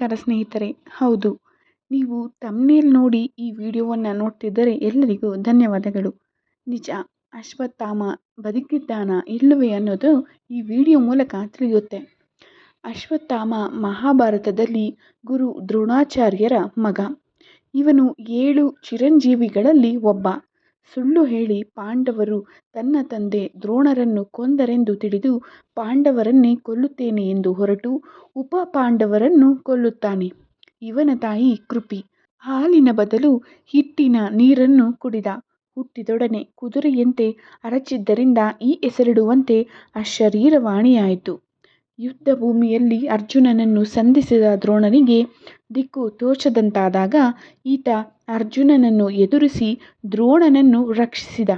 ನಮಸ್ಕಾರ ಸ್ನೇಹಿತರೆ. ಹೌದು, ನೀವು ತಮ್ಮನೇಲ್ ನೋಡಿ ಈ ವಿಡಿಯೋವನ್ನು ನೋಡ್ತಿದ್ದರೆ ಎಲ್ಲರಿಗೂ ಧನ್ಯವಾದಗಳು. ನಿಜ, ಅಶ್ವತ್ಥಾಮ ಬದುಕಿದ್ದಾನ ಇಲ್ಲವೇ ಅನ್ನೋದು ಈ ವಿಡಿಯೋ ಮೂಲಕ ತಿಳಿಯುತ್ತೆ. ಅಶ್ವತ್ಥಾಮ ಮಹಾಭಾರತದಲ್ಲಿ ಗುರು ದ್ರೋಣಾಚಾರ್ಯರ ಮಗ. ಇವನು ಏಳು ಚಿರಂಜೀವಿಗಳಲ್ಲಿ ಒಬ್ಬ. ಸುಳ್ಳು ಹೇಳಿ ಪಾಂಡವರು ತನ್ನ ತಂದೆ ದ್ರೋಣರನ್ನು ಕೊಂದರೆಂದು ತಿಳಿದು ಪಾಂಡವರನ್ನೇ ಕೊಲ್ಲುತ್ತೇನೆ ಎಂದು ಹೊರಟು ಉಪ ಪಾಂಡವರನ್ನು ಕೊಲ್ಲುತ್ತಾನೆ. ಇವನ ತಾಯಿ ಕೃಪಿ. ಹಾಲಿನ ಬದಲು ಹಿಟ್ಟಿನ ನೀರನ್ನು ಕುಡಿದ. ಹುಟ್ಟಿದೊಡನೆ ಕುದುರೆಯಂತೆ ಅರಚಿದ್ದರಿಂದ ಈ ಹೆಸರಿಡುವಂತೆ ಅಶರೀರವಾಣಿಯಾಯಿತು. ಯುದ್ಧ ಭೂಮಿಯಲ್ಲಿ ಅರ್ಜುನನನ್ನು ಸಂಧಿಸಿದ ದ್ರೋಣನಿಗೆ ದಿಕ್ಕು ತೋಚದಂತಾದಾಗ ಈತ ಅರ್ಜುನನನ್ನು ಎದುರಿಸಿ ದ್ರೋಣನನ್ನು ರಕ್ಷಿಸಿದ.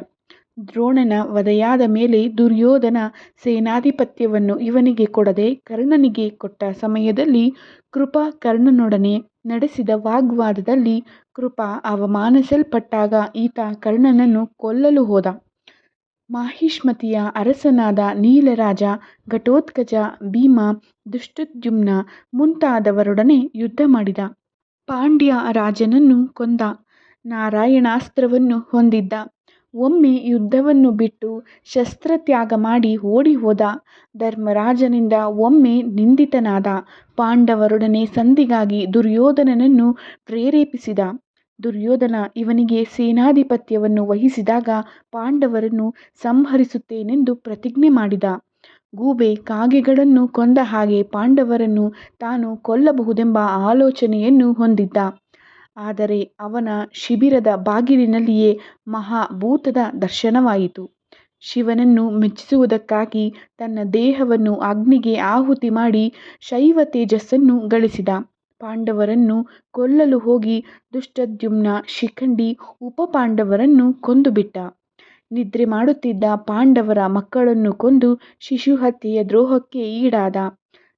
ದ್ರೋಣನ ವಧೆಯಾದ ಮೇಲೆ ದುರ್ಯೋಧನ ಸೇನಾಧಿಪತ್ಯವನ್ನು ಇವನಿಗೆ ಕೊಡದೆ ಕರ್ಣನಿಗೆ ಕೊಟ್ಟ ಸಮಯದಲ್ಲಿ ಕೃಪ ಕರ್ಣನೊಡನೆ ನಡೆಸಿದ ವಾಗ್ವಾದದಲ್ಲಿ ಕೃಪ ಅವಮಾನಿಸಲ್ಪಟ್ಟಾಗ ಈತ ಕರ್ಣನನ್ನು ಕೊಲ್ಲಲು ಹೋದ. ಮಾಹಿಷ್ಮತಿಯ ಅರಸನಾದ ನೀಲರಾಜ ಘಟೋತ್ಕಜ ಭೀಮ, ದುಷ್ಟುದ್ಯುಮ್ನ ಮುಂತಾದವರೊಡನೆ ಯುದ್ಧ ಮಾಡಿದ. ಪಾಂಡ್ಯ ರಾಜನನ್ನು ಕೊಂದ. ನಾರಾಯಣಾಸ್ತ್ರವನ್ನು ಹೊಂದಿದ್ದ. ಒಮ್ಮೆ ಯುದ್ಧವನ್ನು ಬಿಟ್ಟು ಶಸ್ತ್ರತ್ಯಾಗ ಮಾಡಿ ಓಡಿ ಹೋದ. ಧರ್ಮರಾಜನಿಂದ ಒಮ್ಮೆ ನಿಂದಿತನಾದ. ಪಾಂಡವರೊಡನೆ ಸಂಧಿಗಾಗಿ ದುರ್ಯೋಧನನನ್ನು ಪ್ರೇರೇಪಿಸಿದ. ದುರ್ಯೋಧನ ಇವನಿಗೆ ಸೇನಾಧಿಪತ್ಯವನ್ನು ವಹಿಸಿದಾಗ ಪಾಂಡವರನ್ನು ಸಂಹರಿಸುತ್ತೇನೆಂದು ಪ್ರತಿಜ್ಞೆ ಮಾಡಿದ. ಗೂಬೆ ಕಾಗೆಗಳನ್ನು ಕೊಂದ ಹಾಗೆ ಪಾಂಡವರನ್ನು ತಾನು ಕೊಲ್ಲಬಹುದೆಂಬ ಆಲೋಚನೆಯನ್ನು ಹೊಂದಿದ್ದ. ಆದರೆ ಅವನ ಶಿಬಿರದ ಬಾಗಿಲಿನಲ್ಲಿಯೇ ಮಹಾಭೂತದ ದರ್ಶನವಾಯಿತು. ಶಿವನನ್ನು ಮೆಚ್ಚಿಸುವುದಕ್ಕಾಗಿ ತನ್ನ ದೇಹವನ್ನು ಅಗ್ನಿಗೆ ಆಹುತಿ ಮಾಡಿ ಶೈವ ತೇಜಸ್ಸನ್ನು ಗಳಿಸಿದ. ಪಾಂಡವರನ್ನು ಕೊಲ್ಲಲು ಹೋಗಿ ದುಷ್ಟದ್ಯುಮ್ನ ಶಿಖಂಡಿ ಉಪಪಾಂಡವರನ್ನು ಕೊಂದುಬಿಟ್ಟ. ನಿದ್ರೆ ಮಾಡುತ್ತಿದ್ದ ಪಾಂಡವರ ಮಕ್ಕಳನ್ನು ಕೊಂದು ಶಿಶುಹತ್ಯೆಯ ದ್ರೋಹಕ್ಕೆ ಈಡಾದ.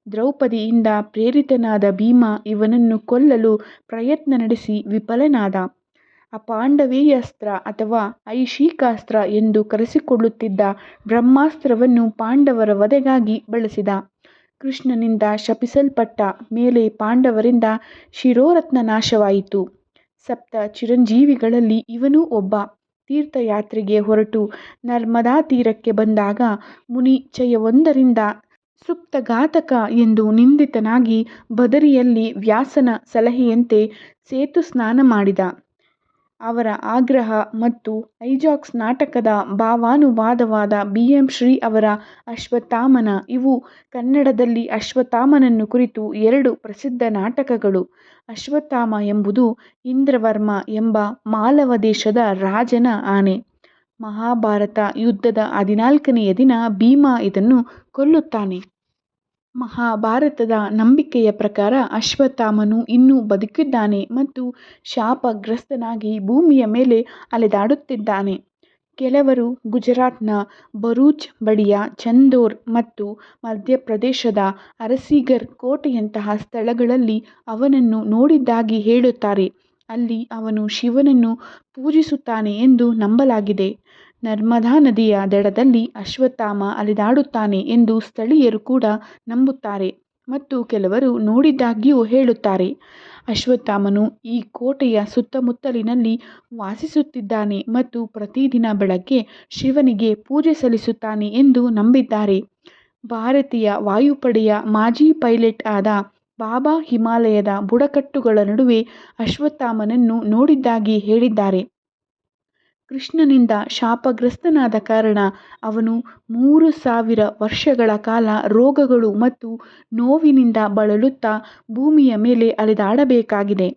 ದ್ರೌಪದಿಯಿಂದ ಪ್ರೇರಿತನಾದ ಭೀಮ ಇವನನ್ನು ಕೊಲ್ಲಲು ಪ್ರಯತ್ನ ನಡೆಸಿ ವಿಫಲನಾದ. ಅಪಾಂಡವೇಯಾಸ್ತ್ರ ಅಥವಾ ಐಶಿಕಾಸ್ತ್ರ ಎಂದು ಕರೆಸಿಕೊಳ್ಳುತ್ತಿದ್ದ ಬ್ರಹ್ಮಾಸ್ತ್ರವನ್ನು ಪಾಂಡವರ ವಧೆಗಾಗಿ ಬಳಸಿದ. ಕೃಷ್ಣನಿಂದ ಶಪಿಸಲ್ಪಟ್ಟ ಮೇಲೆ ಪಾಂಡವರಿಂದ ಶಿರೋರತ್ನ ನಾಶವಾಯಿತು. ಸಪ್ತ ಚಿರಂಜೀವಿಗಳಲ್ಲಿ ಇವನೂ ಒಬ್ಬ. ತೀರ್ಥಯಾತ್ರೆಗೆ ಹೊರಟು ನರ್ಮದಾ ತೀರಕ್ಕೆ ಬಂದಾಗ ಮುನಿಚಯವೊಂದರಿಂದ ಸುಪ್ತಘಾತಕ ಎಂದು ನಿಂದಿತನಾಗಿ ಬದರಿಯಲ್ಲಿ ವ್ಯಾಸನ ಸಲಹೆಯಂತೆ ಸೇತು ಸ್ನಾನ ಮಾಡಿದ. ಅವರ ಆಗ್ರಹ ಮತ್ತು ಐಜಾಕ್ಸ್ ನಾಟಕದ ಭಾವಾನುವಾದವಾದ ಬಿ ಎಂ ಶ್ರೀ ಅವರ ಅಶ್ವತ್ಥಾಮನ, ಇವು ಕನ್ನಡದಲ್ಲಿ ಅಶ್ವತ್ಥಾಮನನ್ನು ಕುರಿತು ಎರಡು ಪ್ರಸಿದ್ಧ ನಾಟಕಗಳು. ಅಶ್ವತ್ಥಾಮ ಎಂಬುದು ಇಂದ್ರವರ್ಮ ಎಂಬ ಮಾಲವ ದೇಶದ ರಾಜನ ಆನೆ. ಮಹಾಭಾರತ ಯುದ್ಧದ ಹದಿನಾಲ್ಕನೆಯ ದಿನ ಭೀಮ ಇದನ್ನು ಕೊಲ್ಲುತ್ತಾನೆ. ಮಹಾಭಾರತದ ನಂಬಿಕೆಯ ಪ್ರಕಾರ ಅಶ್ವತ್ಥಾಮನು ಇನ್ನೂ ಬದುಕಿದ್ದಾನೆ ಮತ್ತು ಶಾಪಗ್ರಸ್ತನಾಗಿ ಭೂಮಿಯ ಮೇಲೆ ಅಲೆದಾಡುತ್ತಿದ್ದಾನೆ. ಕೆಲವರು ಗುಜರಾತ್ನ ಭರೂಚ್ ಬಳಿಯ ಚಂದೋರ್ ಮತ್ತು ಮಧ್ಯಪ್ರದೇಶದ ಅರಸೀಗರ್ ಕೋಟೆಯಂತಹ ಸ್ಥಳಗಳಲ್ಲಿ ಅವನನ್ನು ನೋಡಿದ್ದಾಗಿ ಹೇಳುತ್ತಾರೆ. ಅಲ್ಲಿ ಅವನು ಶಿವನನ್ನು ಪೂಜಿಸುತ್ತಾನೆ ಎಂದು ನಂಬಲಾಗಿದೆ. ನರ್ಮದಾ ನದಿಯ ದಡದಲ್ಲಿ ಅಶ್ವತ್ಥಾಮ ಅಲೆದಾಡುತ್ತಾನೆ ಎಂದು ಸ್ಥಳೀಯರು ಕೂಡ ನಂಬುತ್ತಾರೆ ಮತ್ತು ಕೆಲವರು ನೋಡಿದ್ದಾಗಿಯೂ ಹೇಳುತ್ತಾರೆ. ಅಶ್ವತ್ಥಾಮನು ಈ ಕೋಟೆಯ ಸುತ್ತಮುತ್ತಲಿನಲ್ಲಿ ವಾಸಿಸುತ್ತಿದ್ದಾನೆ ಮತ್ತು ಪ್ರತಿದಿನ ಬೆಳಗ್ಗೆ ಶಿವನಿಗೆ ಪೂಜೆ ಸಲ್ಲಿಸುತ್ತಾನೆ ಎಂದು ನಂಬಿದ್ದಾರೆ. ಭಾರತೀಯ ವಾಯುಪಡೆಯ ಮಾಜಿ ಪೈಲಟ್ ಆದ ಬಾಬಾ ಹಿಮಾಲಯದ ಬುಡಕಟ್ಟುಗಳ ನಡುವೆ ಅಶ್ವತ್ಥಾಮನನ್ನು ನೋಡಿದ್ದಾಗಿ ಹೇಳಿದ್ದಾರೆ. ಕೃಷ್ಣನಿಂದ ಶಾಪಗ್ರಸ್ತನಾದ ಕಾರಣ ಅವನು ಮೂರು ಸಾವಿರ ವರ್ಷಗಳ ಕಾಲ ರೋಗಗಳು ಮತ್ತು ನೋವಿನಿಂದ ಬಳಲುತ್ತಾ ಭೂಮಿಯ ಮೇಲೆ ಅಲೆದಾಡಬೇಕಾಗಿದೆ.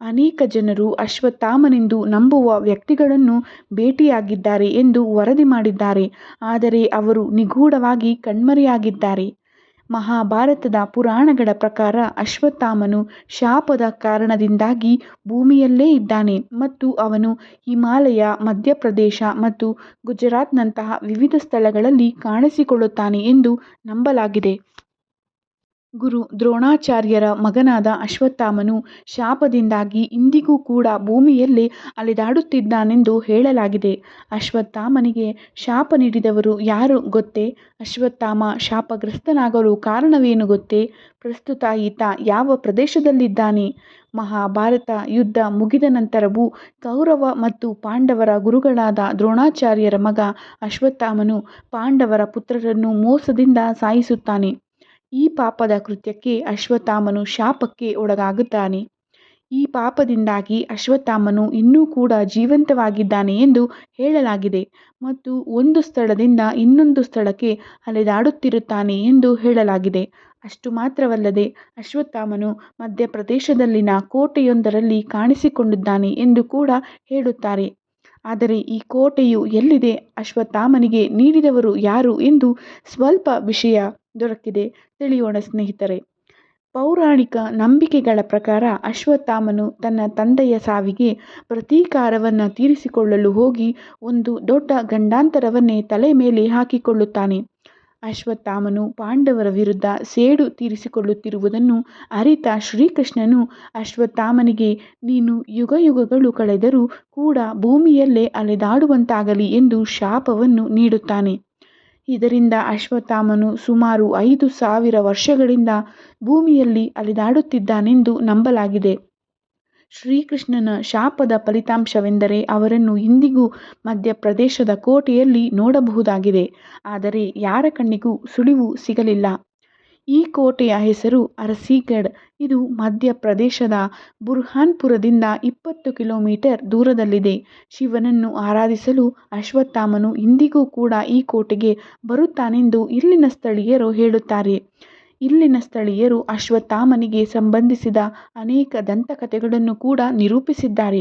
ಅನೇಕ ಜನರು ಅಶ್ವತ್ಥಾಮನೆಂದು ನಂಬುವ ವ್ಯಕ್ತಿಗಳನ್ನು ಭೇಟಿಯಾಗಿದ್ದಾರೆ ಎಂದು ವರದಿ ಮಾಡಿದ್ದಾರೆ. ಆದರೆ ಅವರು ನಿಗೂಢವಾಗಿ ಕಣ್ಮರೆಯಾಗಿದ್ದಾರೆ. ಮಹಾಭಾರತದ ಪುರಾಣಗಳ ಪ್ರಕಾರ ಅಶ್ವತ್ಥಾಮನು ಶಾಪದ ಕಾರಣದಿಂದಾಗಿ ಭೂಮಿಯಲ್ಲೇ ಇದ್ದಾನೆ ಮತ್ತು ಅವನು ಹಿಮಾಲಯ, ಮಧ್ಯಪ್ರದೇಶ ಮತ್ತು ಗುಜರಾತ್ನಂತಹ ವಿವಿಧ ಸ್ಥಳಗಳಲ್ಲಿ ಕಾಣಿಸಿಕೊಳ್ಳುತ್ತಾನೆ ಎಂದು ನಂಬಲಾಗಿದೆ. ಗುರು ದ್ರೋಣಾಚಾರ್ಯರ ಮಗನಾದ ಅಶ್ವತ್ಥಾಮನು ಶಾಪದಿಂದಾಗಿ ಇಂದಿಗೂ ಕೂಡ ಭೂಮಿಯಲ್ಲಿ ಅಲೆದಾಡುತ್ತಿದ್ದಾನೆಂದು ಹೇಳಲಾಗಿದೆ. ಅಶ್ವತ್ಥಾಮನಿಗೆ ಶಾಪ ನೀಡಿದವರು ಯಾರು ಗೊತ್ತೇ? ಅಶ್ವತ್ಥಾಮ ಶಾಪಗ್ರಸ್ತನಾಗಲು ಕಾರಣವೇನು ಗೊತ್ತೇ? ಪ್ರಸ್ತುತ ಈತ ಯಾವ ಪ್ರದೇಶದಲ್ಲಿದ್ದಾನೆ? ಮಹಾಭಾರತ ಯುದ್ಧ ಮುಗಿದ ನಂತರವೂ ಕೌರವ ಮತ್ತು ಪಾಂಡವರ ಗುರುಗಳಾದ ದ್ರೋಣಾಚಾರ್ಯರ ಮಗ ಅಶ್ವತ್ಥಾಮನು ಪಾಂಡವರ ಪುತ್ರರನ್ನು ಮೋಸದಿಂದ ಸಾಯಿಸುತ್ತಾನೆ. ಈ ಪಾಪದ ಕೃತ್ಯಕ್ಕೆ ಅಶ್ವತ್ಥಾಮನು ಶಾಪಕ್ಕೆ ಒಳಗಾಗುತ್ತಾನೆ. ಈ ಪಾಪದಿಂದಾಗಿ ಅಶ್ವತ್ಥಾಮನು ಇನ್ನೂ ಕೂಡ ಜೀವಂತವಾಗಿದ್ದಾನೆ ಎಂದು ಹೇಳಲಾಗಿದೆ ಮತ್ತು ಒಂದು ಸ್ಥಳದಿಂದ ಇನ್ನೊಂದು ಸ್ಥಳಕ್ಕೆ ಅಲೆದಾಡುತ್ತಿರುತ್ತಾನೆ ಎಂದು ಹೇಳಲಾಗಿದೆ. ಅಷ್ಟು ಮಾತ್ರವಲ್ಲದೆ ಅಶ್ವತ್ಥಾಮನು ಮಧ್ಯಪ್ರದೇಶದಲ್ಲಿನ ಕೋಟೆಯೊಂದರಲ್ಲಿ ಕಾಣಿಸಿಕೊಂಡಿದ್ದಾನೆ ಎಂದು ಕೂಡ ಹೇಳುತ್ತಾರೆ. ಆದರೆ ಈ ಕೋಟೆಯು ಎಲ್ಲಿದೆ? ಅಶ್ವತ್ಥಾಮನಿಗೆ ನೀಡಿದವರು ಯಾರು ಎಂದು ಸ್ವಲ್ಪ ವಿಷಯ ದೊರಕಿದೆ. ತಿಳಿಯೋಣ ಸ್ನೇಹಿತರೆ, ಪೌರಾಣಿಕ ನಂಬಿಕೆಗಳ ಪ್ರಕಾರ ಅಶ್ವತ್ಥಾಮನು ತನ್ನ ತಂದೆಯ ಸಾವಿಗೆ ಪ್ರತೀಕಾರವನ್ನು ತೀರಿಸಿಕೊಳ್ಳಲು ಹೋಗಿ ಒಂದು ದೊಡ್ಡ ಗಂಡಾಂತರವನ್ನೇ ತಲೆ ಮೇಲೆ ಹಾಕಿಕೊಳ್ಳುತ್ತಾನೆ. ಅಶ್ವತ್ಥಾಮನು ಪಾಂಡವರ ವಿರುದ್ಧ ಸೇಡು ತೀರಿಸಿಕೊಳ್ಳುತ್ತಿರುವುದನ್ನು ಅರಿತ ಶ್ರೀಕೃಷ್ಣನು ಅಶ್ವತ್ಥಾಮನಿಗೆ, ನೀನು ಯುಗಯುಗಗಳು ಕಳೆದರೂ ಕೂಡ ಭೂಮಿಯಲ್ಲೇ ಅಲೆದಾಡುವಂತಾಗಲಿ ಎಂದು ಶಾಪವನ್ನು ನೀಡುತ್ತಾನೆ. ಇದರಿಂದ ಅಶ್ವತ್ಥಾಮನು ಸುಮಾರು ಐದು ಸಾವಿರ ವರ್ಷಗಳಿಂದ ಭೂಮಿಯಲ್ಲಿ ಅಲೆದಾಡುತ್ತಿದ್ದಾನೆಂದು ನಂಬಲಾಗಿದೆ. ಶ್ರೀಕೃಷ್ಣನ ಶಾಪದ ಫಲಿತಾಂಶವೆಂದರೆ ಅವರನ್ನು ಇಂದಿಗೂ ಮಧ್ಯಪ್ರದೇಶದ ಕೋಟೆಯಲ್ಲಿ ನೋಡಬಹುದಾಗಿದೆ. ಆದರೆ ಯಾರ ಕಣ್ಣಿಗೂ ಸುಳಿವು ಸಿಗಲಿಲ್ಲ. ಈ ಕೋಟೆಯ ಹೆಸರು ಅರಸೀಗಢ್. ಇದು ಮಧ್ಯಪ್ರದೇಶದ ಬುರ್ಹಾನ್ಪುರದಿಂದ ಇಪ್ಪತ್ತು ಕಿಲೋಮೀಟರ್ ದೂರದಲ್ಲಿದೆ. ಶಿವನನ್ನು ಆರಾಧಿಸಲು ಅಶ್ವತ್ಥಾಮನು ಇಂದಿಗೂ ಕೂಡ ಈ ಕೋಟೆಗೆ ಬರುತ್ತಾನೆಂದು ಇಲ್ಲಿನ ಸ್ಥಳೀಯರು ಹೇಳುತ್ತಾರೆ. ಇಲ್ಲಿನ ಸ್ಥಳೀಯರು ಅಶ್ವತ್ಥಾಮನಿಗೆ ಸಂಬಂಧಿಸಿದ ಅನೇಕ ದಂತಕಥೆಗಳನ್ನು ಕೂಡ ನಿರೂಪಿಸಿದ್ದಾರೆ.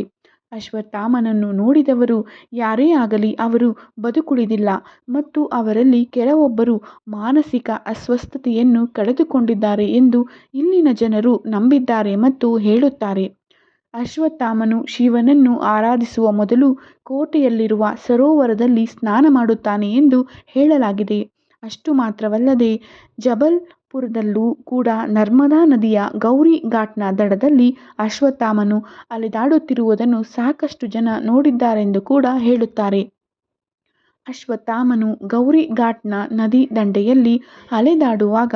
ಅಶ್ವತ್ಥಾಮನನ್ನು ನೋಡಿದವರು ಯಾರೇ ಆಗಲಿ ಅವರು ಬದುಕುಳಿದಿಲ್ಲ ಮತ್ತು ಅವರಲ್ಲಿ ಕೆಲವೊಬ್ಬರು ಮಾನಸಿಕ ಅಸ್ವಸ್ಥತೆಯನ್ನು ಕಳೆದುಕೊಂಡಿದ್ದಾರೆ ಎಂದು ಇಲ್ಲಿನ ಜನರು ನಂಬಿದ್ದಾರೆ ಮತ್ತು ಹೇಳುತ್ತಾರೆ. ಅಶ್ವತ್ಥಾಮನು ಶಿವನನ್ನು ಆರಾಧಿಸುವ ಮೊದಲು ಕೋಟೆಯಲ್ಲಿರುವ ಸರೋವರದಲ್ಲಿ ಸ್ನಾನ ಮಾಡುತ್ತಾನೆ ಎಂದು ಹೇಳಲಾಗಿದೆ. ಅಷ್ಟು ಮಾತ್ರವಲ್ಲದೆ ಜಬಲ್ಪುರದಲ್ಲೂ ಕೂಡ ನರ್ಮದಾ ನದಿಯ ಗೌರಿ ಘಾಟ್ನ ದಡದಲ್ಲಿ ಅಶ್ವತ್ಥಾಮನು ಅಲೆದಾಡುತ್ತಿರುವುದನ್ನು ಸಾಕಷ್ಟು ಜನ ನೋಡಿದ್ದಾರೆಂದು ಕೂಡ ಹೇಳುತ್ತಾರೆ. ಅಶ್ವತ್ಥಾಮನು ಗೌರಿ ಘಾಟ್ನ ನದಿ ದಂಡೆಯಲ್ಲಿ ಅಲೆದಾಡುವಾಗ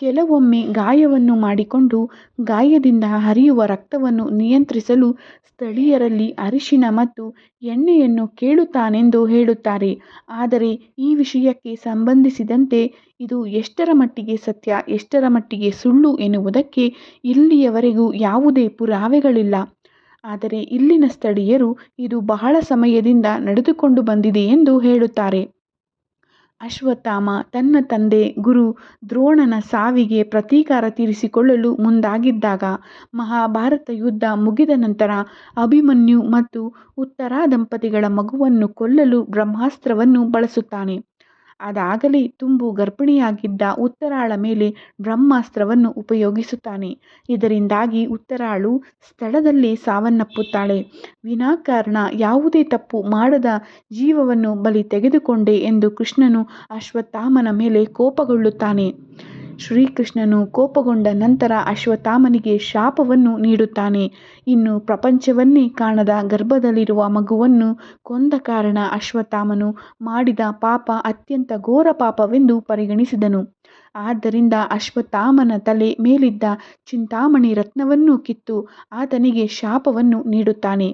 ಕೆಲವೊಮ್ಮೆ ಗಾಯವನ್ನು ಮಾಡಿಕೊಂಡು ಗಾಯದಿಂದ ಹರಿಯುವ ರಕ್ತವನ್ನು ನಿಯಂತ್ರಿಸಲು ಸ್ಥಳೀಯರಲ್ಲಿ ಅರಿಶಿನ ಮತ್ತು ಎಣ್ಣೆಯನ್ನು ಕೇಳುತ್ತಾನೆಂದು ಹೇಳುತ್ತಾರೆ. ಆದರೆ ಈ ವಿಷಯಕ್ಕೆ ಸಂಬಂಧಿಸಿದಂತೆ ಇದು ಎಷ್ಟರ ಮಟ್ಟಿಗೆ ಸತ್ಯ, ಎಷ್ಟರ ಮಟ್ಟಿಗೆ ಸುಳ್ಳು ಎನ್ನುವುದಕ್ಕೆ ಇಲ್ಲಿಯವರೆಗೂ ಯಾವುದೇ ಪುರಾವೆಗಳಿಲ್ಲ. ಆದರೆ ಇಲ್ಲಿನ ಸ್ಥಳೀಯರು ಇದು ಬಹಳ ಸಮಯದಿಂದ ನಡೆದುಕೊಂಡು ಬಂದಿದೆ ಎಂದು ಹೇಳುತ್ತಾರೆ. ಅಶ್ವತ್ಥಾಮ ತನ್ನ ತಂದೆ ಗುರು ದ್ರೋಣನ ಸಾವಿಗೆ ಪ್ರತೀಕಾರ ತೀರಿಸಿಕೊಳ್ಳಲು ಮುಂದಾಗಿದ್ದಾಗ ಮಹಾಭಾರತ ಯುದ್ಧ ಮುಗಿದ ನಂತರ ಅಭಿಮನ್ಯು ಮತ್ತು ಉತ್ತರಾ ದಂಪತಿಗಳ ಮಗುವನ್ನು ಕೊಲ್ಲಲು ಬ್ರಹ್ಮಾಸ್ತ್ರವನ್ನು ಬಳಸುತ್ತಾನೆ. ಅದಾಗಲೇ ತುಂಬು ಗರ್ಭಿಣಿಯಾಗಿದ್ದ ಉತ್ತರಾಳ ಮೇಲೆ ಬ್ರಹ್ಮಾಸ್ತ್ರವನ್ನು ಉಪಯೋಗಿಸುತ್ತಾನೆ. ಇದರಿಂದಾಗಿ ಉತ್ತರಾಳು ಸ್ಥಳದಲ್ಲಿ ಸಾವನ್ನಪ್ಪುತ್ತಾಳೆ. ವಿನಾಕಾರಣ ಯಾವುದೇ ತಪ್ಪು ಮಾಡದ ಜೀವವನ್ನು ಬಲಿ ತೆಗೆದುಕೊಂಡೆ ಎಂದು ಕೃಷ್ಣನು ಅಶ್ವತ್ಥಾಮನ ಮೇಲೆ ಕೋಪಗೊಳ್ಳುತ್ತಾನೆ. ಶ್ರೀಕೃಷ್ಣನು ಕೋಪಗೊಂಡ ನಂತರ ಅಶ್ವತ್ಥಾಮನಿಗೆ ಶಾಪವನ್ನು ನೀಡುತ್ತಾನೆ. ಇನ್ನು ಪ್ರಪಂಚವನ್ನೇ ಕಾಣದ ಗರ್ಭದಲ್ಲಿರುವ ಮಗುವನ್ನು ಕೊಂದ ಕಾರಣ ಅಶ್ವತ್ಥಾಮನು ಮಾಡಿದ ಪಾಪ ಅತ್ಯಂತ ಘೋರ ಪಾಪವೆಂದು ಪರಿಗಣಿಸಿದನು. ಆದ್ದರಿಂದ ಅಶ್ವತ್ಥಾಮನ ತಲೆ ಮೇಲಿದ್ದ ಚಿಂತಾಮಣಿ ರತ್ನವನ್ನು ಕಿತ್ತು ಆತನಿಗೆ ಶಾಪವನ್ನು ನೀಡುತ್ತಾನೆ.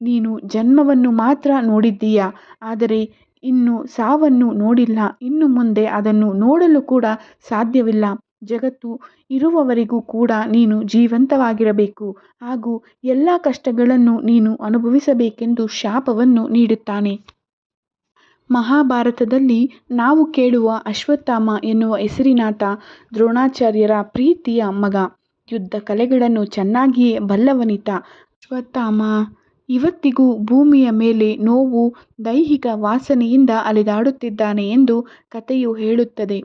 ನೀನು ಜನ್ಮವನ್ನು ಮಾತ್ರ ನೋಡಿದ್ದೀಯಾ? ಆದರೆ ಇನ್ನು ಸಾವನ್ನು ನೋಡಿಲ್ಲ. ಇನ್ನು ಮುಂದೆ ಅದನ್ನು ನೋಡಲು ಕೂಡ ಸಾಧ್ಯವಿಲ್ಲ. ಜಗತ್ತು ಇರುವವರೆಗೂ ಕೂಡ ನೀನು ಜೀವಂತವಾಗಿರಬೇಕು. ಹಾಗೂ ಎಲ್ಲ ಕಷ್ಟಗಳನ್ನು ನೀನು ಅನುಭವಿಸಬೇಕೆಂದು ಶಾಪವನ್ನು ನೀಡುತ್ತಾನೆ. ಮಹಾಭಾರತದಲ್ಲಿ ನಾವು ಕೇಳುವ ಅಶ್ವತ್ಥಾಮ ಎನ್ನುವ ಹೆಸರಿನಾಥ ದ್ರೋಣಾಚಾರ್ಯರ ಪ್ರೀತಿಯ ಮಗ. ಯುದ್ಧ ಕಲೆಗಳನ್ನು ಚೆನ್ನಾಗಿಯೇ ಬಲ್ಲವನಿತ. ಅಶ್ವತ್ಥಾಮ ಇವತ್ತಿಗೂ ಭೂಮಿಯ ಮೇಲೆ ನೋವು ದೈಹಿಕ ವಾಸನೆಯಿಂದ ಅಲೆದಾಡುತ್ತಿದ್ದಾನೆ ಎಂದು ಕಥೆಯು ಹೇಳುತ್ತದೆ.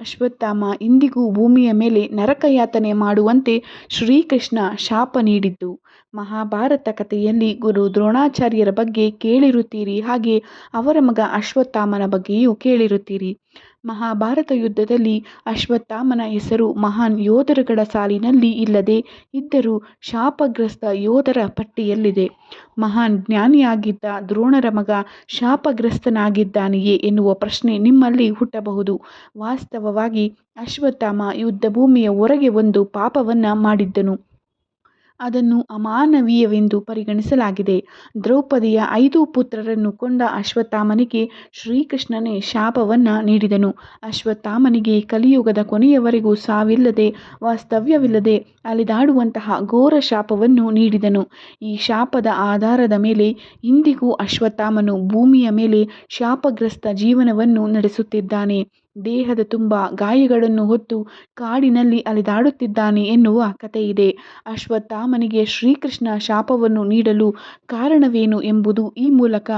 ಅಶ್ವತ್ಥಾಮ ಇಂದಿಗೂ ಭೂಮಿಯ ಮೇಲೆ ನರಕಯಾತನೆ ಮಾಡುವಂತೆ ಶ್ರೀಕೃಷ್ಣ ಶಾಪ ನೀಡಿದ್ದು. ಮಹಾಭಾರತ ಕಥೆಯಲ್ಲಿ ಗುರು ದ್ರೋಣಾಚಾರ್ಯರ ಬಗ್ಗೆ ಕೇಳಿರುತ್ತೀರಿ. ಹಾಗೆ ಅವರ ಮಗ ಅಶ್ವತ್ಥಾಮನ ಬಗ್ಗೆಯೂ ಕೇಳಿರುತ್ತೀರಿ. ಮಹಾಭಾರತ ಯುದ್ಧದಲ್ಲಿ ಅಶ್ವತ್ಥಾಮನ ಹೆಸರು ಮಹಾನ್ ಯೋಧರುಗಳ ಸಾಲಿನಲ್ಲಿ ಇಲ್ಲದೆ ಇದ್ದರೂ ಶಾಪಗ್ರಸ್ತ ಯೋಧರ ಪಟ್ಟಿಯಲ್ಲಿದೆ. ಮಹಾನ್ ಜ್ಞಾನಿಯಾಗಿದ್ದ ದ್ರೋಣರ ಮಗ ಶಾಪಗ್ರಸ್ತನಾಗಿದ್ದಾನೆಯೇ ಎನ್ನುವ ಪ್ರಶ್ನೆ ನಿಮ್ಮಲ್ಲಿ ಹುಟ್ಟಬಹುದು. ವಾಸ್ತವವಾಗಿ ಅಶ್ವತ್ಥಾಮ ಯುದ್ಧಭೂಮಿಯ ಹೊರಗೆ ಒಂದು ಪಾಪವನ್ನ ಮಾಡಿದ್ದನು. ಅದನ್ನು ಅಮಾನವೀಯವೆಂದು ಪರಿಗಣಿಸಲಾಗಿದೆ. ದ್ರೌಪದಿಯ ಐದು ಪುತ್ರರನ್ನು ಕೊಂಡ ಅಶ್ವತ್ಥಾಮನಿಗೆ ಶ್ರೀಕೃಷ್ಣನೇ ಶಾಪವನ್ನ ನೀಡಿದನು. ಅಶ್ವತ್ಥಾಮನಿಗೆ ಕಲಿಯುಗದ ಕೊನೆಯವರೆಗೂ ಸಾವಿಲ್ಲದೆ, ವಾಸ್ತವ್ಯವಿಲ್ಲದೆ ಅಲೆದಾಡುವಂತಹ ಘೋರ ಶಾಪವನ್ನು ನೀಡಿದನು. ಈ ಶಾಪದ ಆಧಾರದ ಮೇಲೆ ಇಂದಿಗೂ ಅಶ್ವತ್ಥಾಮನು ಭೂಮಿಯ ಮೇಲೆ ಶಾಪಗ್ರಸ್ತ ಜೀವನವನ್ನು ನಡೆಸುತ್ತಿದ್ದಾನೆ. ದೇಹದ ತುಂಬ ಗಾಯಗಳನ್ನು ಹೊತ್ತು ಕಾಡಿನಲ್ಲಿ ಅಲೆದಾಡುತ್ತಿದ್ದಾನೆ ಎನ್ನುವ ಕಥೆಯಿದೆ. ಅಶ್ವತ್ಥಾಮನಿಗೆ ಶ್ರೀಕೃಷ್ಣ ಶಾಪವನ್ನು ನೀಡಲು ಕಾರಣವೇನು ಎಂಬುದು ಈ ಮೂಲಕ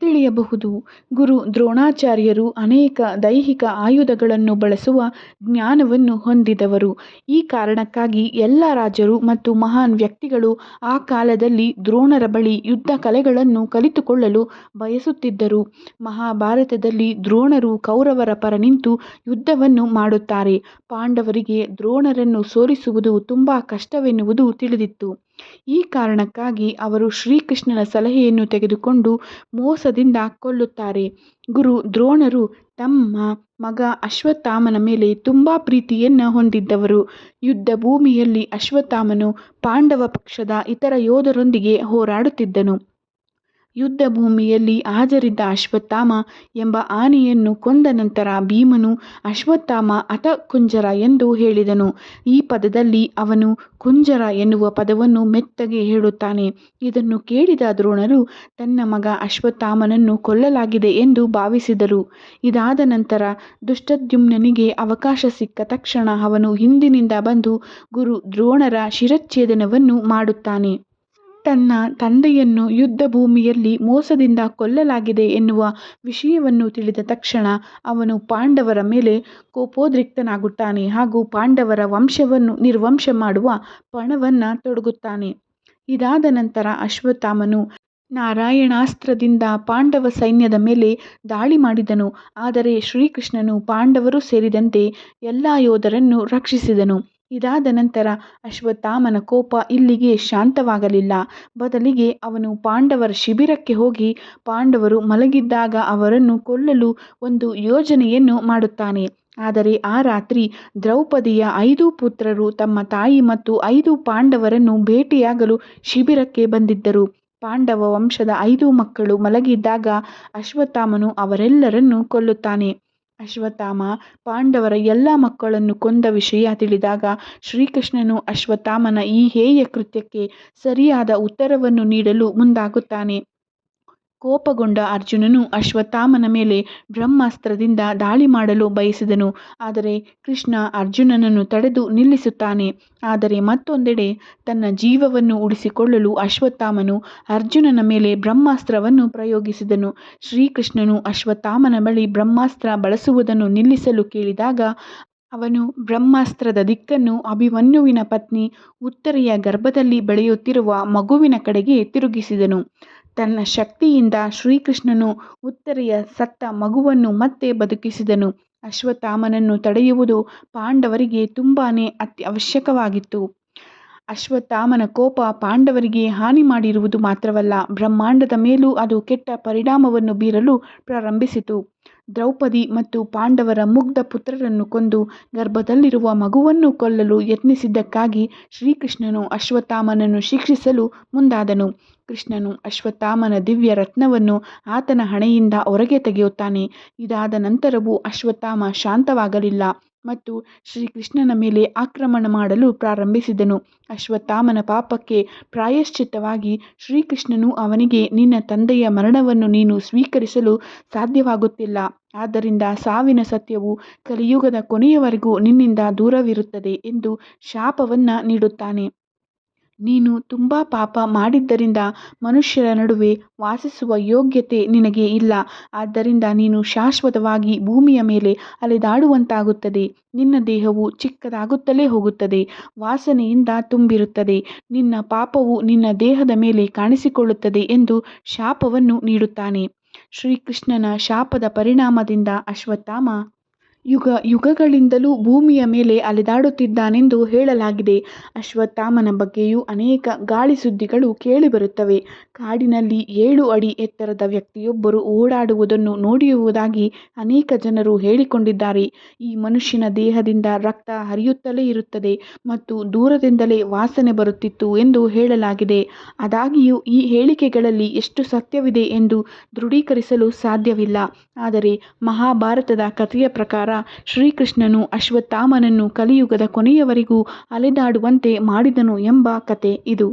ತಿಳಿಯಬಹುದು. ಗುರು ದ್ರೋಣಾಚಾರ್ಯರು ಅನೇಕ ದೈಹಿಕ ಆಯುಧಗಳನ್ನು ಬಳಸುವ ಜ್ಞಾನವನ್ನು ಹೊಂದಿದವರು. ಈ ಕಾರಣಕ್ಕಾಗಿ ಎಲ್ಲ ರಾಜರು ಮತ್ತು ಮಹಾನ್ ವ್ಯಕ್ತಿಗಳು ಆ ಕಾಲದಲ್ಲಿ ದ್ರೋಣರ ಬಳಿ ಯುದ್ಧ ಕಲೆಗಳನ್ನು ಕಲಿತುಕೊಳ್ಳಲು ಬಯಸುತ್ತಿದ್ದರು. ಮಹಾಭಾರತದಲ್ಲಿ ದ್ರೋಣರು ಕೌರವರ ಪರ ನಿಂತು ಯುದ್ಧವನ್ನು ಮಾಡುತ್ತಾರೆ. ಪಾಂಡವರಿಗೆ ದ್ರೋಣರನ್ನು ಸೋಲಿಸುವುದು ತುಂಬ ಕಷ್ಟವೆನ್ನುವುದು ತಿಳಿದಿತ್ತು. ಈ ಕಾರಣಕ್ಕಾಗಿ ಅವರು ಶ್ರೀಕೃಷ್ಣನ ಸಲಹೆಯನ್ನು ತೆಗೆದುಕೊಂಡು ಮೋಸದಿಂದ ಕೊಲ್ಲುತ್ತಾರೆ. ಗುರು ದ್ರೋಣರು ತಮ್ಮ ಮಗ ಅಶ್ವತ್ಥಾಮನ ಮೇಲೆ ತುಂಬ ಪ್ರೀತಿಯನ್ನು ಹೊಂದಿದ್ದವರು. ಯುದ್ಧ ಭೂಮಿಯಲ್ಲಿ ಅಶ್ವತ್ಥಾಮನು ಪಾಂಡವ ಪಕ್ಷದ ಇತರ ಯೋಧರೊಂದಿಗೆ ಹೋರಾಡುತ್ತಿದ್ದನು. ಯುದ್ಧ ಭೂಮಿಯಲ್ಲಿ ಹಾಜರಿದ್ದ ಅಶ್ವತ್ಥಾಮ ಎಂಬ ಆನೆಯನ್ನು ಕೊಂದ ನಂತರ ಭೀಮನು ಅಶ್ವತ್ಥಾಮ ಅಥ ಕುಂಜರ ಎಂದು ಹೇಳಿದನು. ಈ ಪದದಲ್ಲಿ ಅವನು ಕುಂಜರ ಎನ್ನುವ ಪದವನ್ನು ಮೆತ್ತಗೆ ಹೇಳುತ್ತಾನೆ. ಇದನ್ನು ಕೇಳಿದ ದ್ರೋಣರು ತನ್ನ ಮಗ ಅಶ್ವತ್ಥಾಮನನ್ನು ಕೊಲ್ಲಲಾಗಿದೆ ಎಂದು ಭಾವಿಸಿದರು. ಇದಾದ ನಂತರ ದುಷ್ಟದ್ಯುಮ್ನನಿಗೆ ಅವಕಾಶ ಸಿಕ್ಕ ತಕ್ಷಣ ಅವನು ಹಿಂದಿನಿಂದ ಬಂದು ಗುರು ದ್ರೋಣರ ಶಿರಚ್ಛೇದನವನ್ನು ಮಾಡುತ್ತಾನೆ. ತನ್ನ ತಂದೆಯನ್ನು ಯುದ್ಧ ಭೂಮಿಯಲ್ಲಿ ಮೋಸದಿಂದ ಕೊಲ್ಲಲಾಗಿದೆ ಎನ್ನುವ ವಿಷಯವನ್ನು ತಿಳಿದ ತಕ್ಷಣ ಅವನು ಪಾಂಡವರ ಮೇಲೆ ಕೋಪೋದ್ರಿಕ್ತನಾಗುತ್ತಾನೆ ಹಾಗೂ ಪಾಂಡವರ ವಂಶವನ್ನು ನಿರ್ವಂಶ ಮಾಡುವ ಪಣವನ್ನು ತೊಡಗುತ್ತಾನೆ. ಇದಾದ ನಂತರ ಅಶ್ವತ್ಥಾಮನು ನಾರಾಯಣಾಸ್ತ್ರದಿಂದ ಪಾಂಡವ ಸೈನ್ಯದ ಮೇಲೆ ದಾಳಿ ಮಾಡಿದನು, ಆದರೆ ಶ್ರೀಕೃಷ್ಣನು ಪಾಂಡವರು ಸೇರಿದಂತೆ ಎಲ್ಲ ಯೋಧರನ್ನು ರಕ್ಷಿಸಿದನು. ಇದಾದ ನಂತರ ಅಶ್ವತ್ಥಾಮನ ಕೋಪ ಇಲ್ಲಿಗೆ ಶಾಂತವಾಗಲಿಲ್ಲ. ಬದಲಿಗೆ ಅವನು ಪಾಂಡವರ ಶಿಬಿರಕ್ಕೆ ಹೋಗಿ ಪಾಂಡವರು ಮಲಗಿದ್ದಾಗ ಅವರನ್ನು ಕೊಲ್ಲಲು ಒಂದು ಯೋಜನೆಯನ್ನು ಮಾಡುತ್ತಾನೆ. ಆದರೆ ಆ ರಾತ್ರಿ ದ್ರೌಪದಿಯ ಐದು ಪುತ್ರರು ತಮ್ಮ ತಾಯಿ ಮತ್ತು ಐದು ಪಾಂಡವರನ್ನು ಭೇಟಿಯಾಗಲು ಶಿಬಿರಕ್ಕೆ ಬಂದಿದ್ದರು. ಪಾಂಡವ ವಂಶದ ಐದು ಮಕ್ಕಳು ಮಲಗಿದ್ದಾಗ ಅಶ್ವತ್ಥಾಮನು ಅವರೆಲ್ಲರನ್ನು ಕೊಲ್ಲುತ್ತಾನೆ. ಅಶ್ವತ್ಥಾಮ ಪಾಂಡವರ ಎಲ್ಲ ಮಕ್ಕಳನ್ನು ಕೊಂದ ವಿಷಯ ತಿಳಿದಾಗ ಶ್ರೀಕೃಷ್ಣನು ಅಶ್ವತ್ಥಾಮನ ಈ ಹೇಯ ಕೃತ್ಯಕ್ಕೆ ಸರಿಯಾದ ಉತ್ತರವನ್ನು ನೀಡಲು ಮುಂದಾಗುತ್ತಾನೆ. ಕೋಪಗೊಂಡ ಅರ್ಜುನನು ಅಶ್ವತ್ಥಾಮನ ಮೇಲೆ ಬ್ರಹ್ಮಾಸ್ತ್ರದಿಂದ ದಾಳಿ ಮಾಡಲು ಬಯಸಿದನು. ಆದರೆ ಕೃಷ್ಣ ಅರ್ಜುನನನ್ನು ತಡೆದು ನಿಲ್ಲಿಸುತ್ತಾನೆ. ಆದರೆ ಮತ್ತೊಂದೆಡೆ ತನ್ನ ಜೀವವನ್ನು ಉಳಿಸಿಕೊಳ್ಳಲು ಅಶ್ವತ್ಥಾಮನು ಅರ್ಜುನನ ಮೇಲೆ ಬ್ರಹ್ಮಾಸ್ತ್ರವನ್ನು ಪ್ರಯೋಗಿಸಿದನು. ಶ್ರೀಕೃಷ್ಣನು ಅಶ್ವತ್ಥಾಮನ ಬಳಿ ಬ್ರಹ್ಮಾಸ್ತ್ರ ಬಳಸುವುದನ್ನು ನಿಲ್ಲಿಸಲು ಕೇಳಿದಾಗ, ಅವನು ಬ್ರಹ್ಮಾಸ್ತ್ರದ ದಿಕ್ಕನ್ನು ಅಭಿಮನ್ಯುವಿನ ಪತ್ನಿ ಉತ್ತರೆಯ ಗರ್ಭದಲ್ಲಿ ಬೆಳೆಯುತ್ತಿರುವ ಮಗುವಿನ ಕಡೆಗೆ ತಿರುಗಿಸಿದನು. ತನ್ನ ಶಕ್ತಿಯಿಂದ ಶ್ರೀಕೃಷ್ಣನು ಉತ್ತರೆಯ ಸತ್ತ ಮಗುವನ್ನು ಮತ್ತೆ ಬದುಕಿಸಿದನು. ಅಶ್ವತ್ಥಾಮನನ್ನು ತಡೆಯುವುದು ಪಾಂಡವರಿಗೆ ತುಂಬಾನೇ ಅತ್ಯವಶ್ಯಕವಾಗಿತ್ತು. ಅಶ್ವತ್ಥಾಮನ ಕೋಪ ಪಾಂಡವರಿಗೆ ಹಾನಿ ಮಾಡಿರುವುದು ಮಾತ್ರವಲ್ಲ, ಬ್ರಹ್ಮಾಂಡದ ಮೇಲೂ ಅದು ಕೆಟ್ಟ ಪರಿಣಾಮವನ್ನು ಬೀರಲು ಪ್ರಾರಂಭಿಸಿತು. ದ್ರೌಪದಿ ಮತ್ತು ಪಾಂಡವರ ಮುಗ್ಧ ಪುತ್ರರನ್ನು ಕೊಂದು ಗರ್ಭದಲ್ಲಿರುವ ಮಗುವನ್ನು ಕೊಲ್ಲಲು ಯತ್ನಿಸಿದ್ದಕ್ಕಾಗಿ ಶ್ರೀಕೃಷ್ಣನು ಅಶ್ವತ್ಥಾಮನನ್ನು ಶಿಕ್ಷಿಸಲು ಮುಂದಾದನು. ಕೃಷ್ಣನು ಅಶ್ವತ್ಥಾಮನ ದಿವ್ಯ ರತ್ನವನ್ನು ಆತನ ಹಣೆಯಿಂದ ಹೊರಗೆ ತೆಗೆಯುತ್ತಾನೆ. ಇದಾದ ನಂತರವೂ ಅಶ್ವತ್ಥಾಮ ಶಾಂತವಾಗಲಿಲ್ಲ ಮತ್ತು ಶ್ರೀಕೃಷ್ಣನ ಮೇಲೆ ಆಕ್ರಮಣ ಮಾಡಲು ಪ್ರಾರಂಭಿಸಿದನು. ಅಶ್ವತ್ಥಾಮನ ಪಾಪಕ್ಕೆ ಪ್ರಾಯಶ್ಚಿತ್ತವಾಗಿ ಶ್ರೀಕೃಷ್ಣನು ಅವನಿಗೆ, ನಿನ್ನ ತಂದೆಯ ಮರಣವನ್ನು ನೀನು ಸ್ವೀಕರಿಸಲು ಸಾಧ್ಯವಾಗುತ್ತಿಲ್ಲ. ಆದ್ದರಿಂದ ಸಾವಿನ ಸತ್ಯವು ಕಲಿಯುಗದ ಕೊನೆಯವರೆಗೂ ನಿನ್ನಿಂದ ದೂರವಿರುತ್ತದೆ ಎಂದು ಶಾಪವನ್ನು ನೀಡುತ್ತಾನೆ. ನೀನು ತುಂಬ ಪಾಪ ಮಾಡಿದ್ದರಿಂದ ಮನುಷ್ಯರ ನಡುವೆ ವಾಸಿಸುವ ಯೋಗ್ಯತೆ ನಿನಗೆ ಇಲ್ಲ. ಆದ್ದರಿಂದ ನೀನು ಶಾಶ್ವತವಾಗಿ ಭೂಮಿಯ ಮೇಲೆ ಅಲೆದಾಡುವಂತಾಗುತ್ತದೆ. ನಿನ್ನ ದೇಹವು ಚಿಕ್ಕದಾಗುತ್ತಲೇ ಹೋಗುತ್ತದೆ. ವಾಸನೆಯಿಂದ ತುಂಬಿರುತ್ತದೆ. ನಿನ್ನ ಪಾಪವು ನಿನ್ನ ದೇಹದ ಮೇಲೆ ಕಾಣಿಸಿಕೊಳ್ಳುತ್ತದೆ ಎಂದು ಶಾಪವನ್ನು ನೀಡುತ್ತಾನೆ. ಶ್ರೀಕೃಷ್ಣನ ಶಾಪದ ಪರಿಣಾಮದಿಂದ ಅಶ್ವತ್ಥಾಮ ಯುಗ, ಯುಗಗಳಿಂದಲೂ ಭೂಮಿಯ ಮೇಲೆ ಅಲೆದಾಡುತ್ತಿದ್ದಾನೆಂದು ಹೇಳಲಾಗಿದೆ. ಅಶ್ವತ್ಥಾಮನ ಬಗ್ಗೆಯೂ ಅನೇಕ ಗಾಳಿ ಸುದ್ದಿಗಳು ಕೇಳಿಬರುತ್ತವೆ ಕಾಡಿನಲ್ಲಿ ಏಳು ಅಡಿ ಎತ್ತರದ ವ್ಯಕ್ತಿಯೊಬ್ಬರು ಓಡಾಡುವುದನ್ನು ನೋಡಿರುವುದಾಗಿ ಅನೇಕ ಜನರು ಹೇಳಿಕೊಂಡಿದ್ದಾರೆ. ಈ ಮನುಷ್ಯನ ದೇಹದಿಂದ ರಕ್ತ ಹರಿಯುತ್ತಲೇ ಇರುತ್ತದೆ ಮತ್ತು ದೂರದಿಂದಲೇ ವಾಸನೆ ಬರುತ್ತಿತ್ತು ಎಂದು ಹೇಳಲಾಗಿದೆ. ಆದಾಗಿಯೂ, ಈ ಹೇಳಿಕೆಗಳಲ್ಲಿ ಎಷ್ಟು ಸತ್ಯವಿದೆ ಎಂದು ದೃಢೀಕರಿಸಲು ಸಾಧ್ಯವಿಲ್ಲ. ಆದರೆ ಮಹಾಭಾರತದ ಕಥೆಯ ಪ್ರಕಾರ ಶ್ರೀಕೃಷ್ಣನು ಅಶ್ವತ್ಥಾಮನನ್ನು ಕಲಿಯುಗದ ಕೊನೆಯವರೆಗೂ ಅಲೆದಾಡುವಂತೆ ಮಾಡಿದನು ಎಂಬ ಕತೆ ಇದು.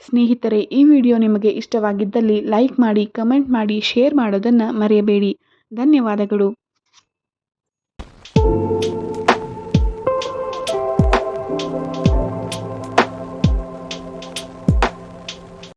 ಸ್ನೇಹಿತರೆ, ಈ ವಿಡಿಯೋ ನಿಮಗೆ ಇಷ್ಟವಾಗಿದ್ದಲ್ಲಿ ಲೈಕ್ ಮಾಡಿ, ಕಮೆಂಟ್ ಮಾಡಿ, ಶೇರ್ ಮಾಡೋದನ್ನು ಮರೆಯಬೇಡಿ. ಧನ್ಯವಾದಗಳು.